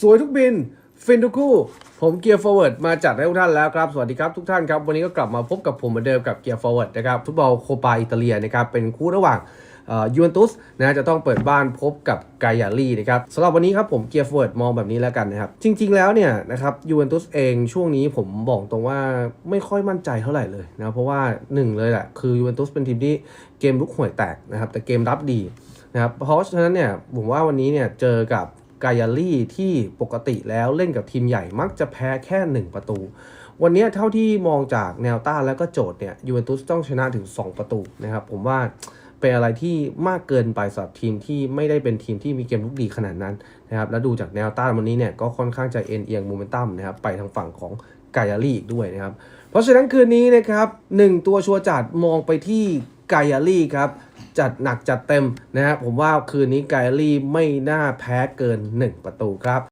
สวยทุกบิน ฟินทุกคู่ ผมเกียร์ forward มาจัดให้ทุกท่านแล้วครับ สวัสดีครับทุกท่านครับ วันนี้ก็กลับมาพบกับผมเหมือนเดิมกับเกียร์ forward นะครับฟุตบอลโคปาอิตาเลียนะครับ เป็นคู่ระหว่างยูเวนตุสนะจะต้องเปิดบ้านพบกับไกยาลีนะครับสำหรับวันนี้ครับผมเกียร์ forward มองแบบนี้แล้วกันนะครับ จริง ๆ แล้วเนี่ยนะครับยูเวนตุสเองช่วงนี้ผมบอกตรงว่าไม่ค่อยมั่นใจเท่าไหร่เลยนะเพราะว่าหนึ่งเลยแหละคือยูเวนตุสเป็นทีมที่เกมลุกห่วยแตกนะครับแต่เกมรับดีนะครับเพราะฉะนั้นเนี่ยผมว่าวันนี้เนี่ยเจอกับ กายาลี่ที่ปกติแล้วเล่นกับทีมใหญ่มักจะแพ้แค่ 1 ประตู วันนี้เท่าที่มองจากแนวต้านแล้วก็โจทย์เนี่ยยูเวนตุสต้องชนะถึง 2 ประตูนะครับ ผมว่าเป็นอะไรที่มากเกินไปสำหรับทีมที่ไม่ได้เป็นทีมที่มีเกมลุกดีขนาดนั้นนะครับแล้วดูจากแนวต้านวันนี้เนี่ยก็ค่อนข้างจะเอ็นเอียงโมเมนตัมนะครับไปทางฝั่งของกายาลี่อีกด้วยนะครับ เพราะฉะนั้นคืนนี้นะครับหนึ่งตัวชัวร์จัดมองไปที่กายาลี่ครับ จัดหนักจัดเต็มนะครับผมว่าคืนนี้ไกลี่ไม่น่าแพ้เกิน 1 ประตูครับ